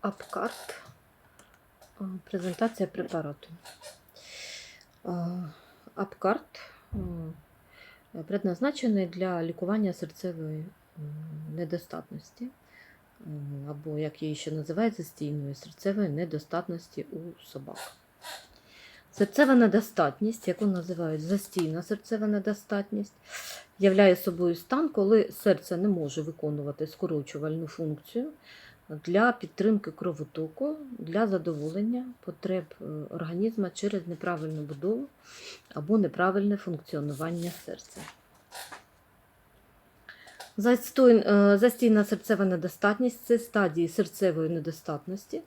Апкарт. Презентація препарату. Апкарт предназначений для лікування серцевої недостатності, або, як її ще називають, застійної серцевої недостатності у собак. Серцева недостатність, яку називають застійна серцева недостатність, являє собою стан, коли серце не може виконувати скорочувальну функцію для підтримки кровотоку, для задоволення потреб е, організму через неправильну будову або неправильне функціонування серця. Застой- е, Застійна серцева недостатність це стадії серцевої недостатності,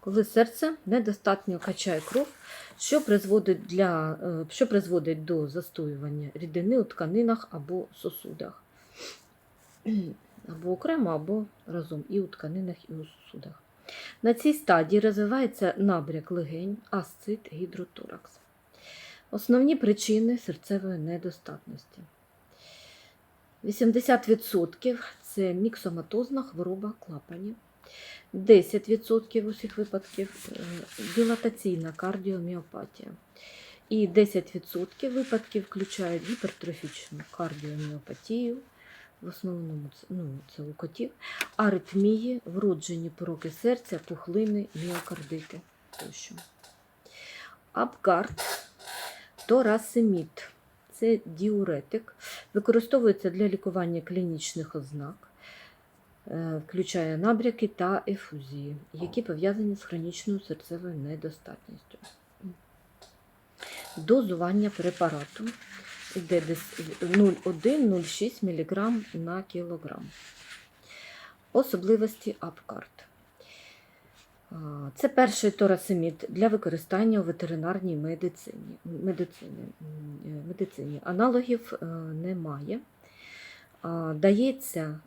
коли серце недостатньо качає кров, що призводить, для, е, що призводить до застоювання рідини у тканинах або сосудах. Або окремо, або разом і у тканинах, і у сосудах. На цій стадії розвивається набряк легень, асцит, гідроторакс. Основні причини серцевої недостатності. 80% це міксоматозна хвороба клапанів. 10% усіх випадків е, дилатаційна кардіоміопатія. І 10% випадків включають гіпертрофічну кардіоміопатію, в основному це, ну, це у котів, аритмії, вроджені пороки серця, пухлини, міокардити тощо. Апгард, торасеміт це діуретик, використовується для лікування клінічних ознак, е, включає набряки та ефузії, які пов'язані з хронічною серцевою недостатністю. Дозування препарату йде десь 0,1-0,6 мг на кілограм. Особливості апкарт. Це перший торасемід для використання у ветеринарній медицині. медицині. Е, медицині. Аналогів е, немає. Дається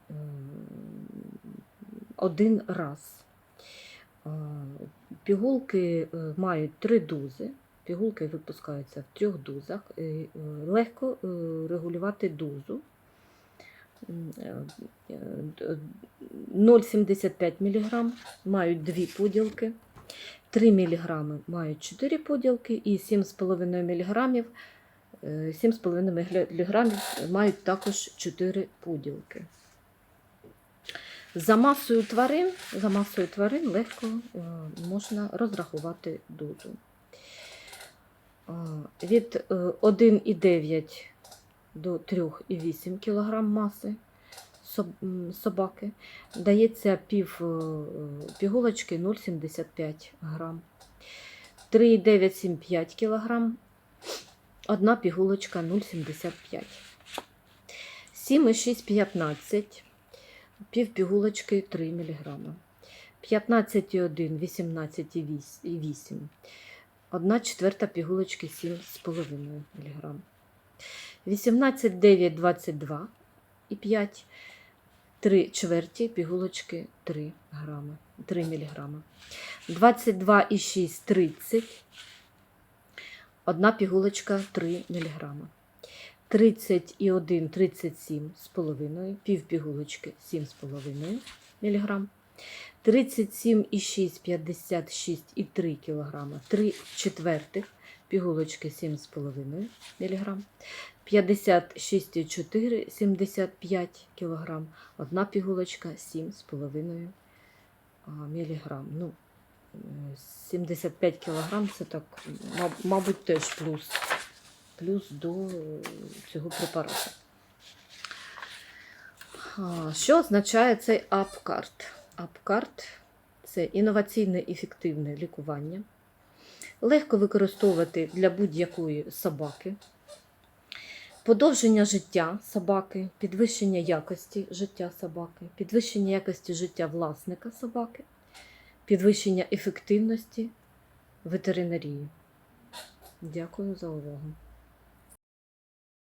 один раз. Пігулки е, мають три дози. Пігулки випускаються в трьох дозах. Е, е, Легко е, регулювати дозу. М, е, е, 0,75 мг мають дві поділки, 3 мг мають 4 поділки і 7,5 мг, 7,5 мг мають також 4 поділки. За масою тварин, за масою тварин легко е, можна розрахувати дозу. Від е, 1,9 до 3,8 кг маси собаки дається пів е, пігулочки 0,75 грам. 3,975 кг, одна пігулочка 0,75. 7,615, пів пігулочки 3 мг. 15,1, 18,8, одна четверта пігулочки 7,5 мг. 18,9, 22 і 5, 3 чверті пігулочки 3 грами, 3 мг. 22,6, 30, одна пігулочка 3 мг. 30,1, 37 з половиною, пів пігулочки 7,5 мг. 37,6, 56,3 кг, 3 четвертих пігулочки 7,5 мг. 56,4, 75 кг, одна пігулочка 7,5 мг. Ну, е, 75 кг це так, мабуть, теж плюс, плюс до е, цього препарату. Що означає цей апкарт? Апкарт це інноваційне ефективне лікування. Легко використовувати для будь-якої собаки. Подовження життя собаки, підвищення якості життя собаки, підвищення якості життя власника собаки, підвищення ефективності ветеринарії. Дякую за увагу.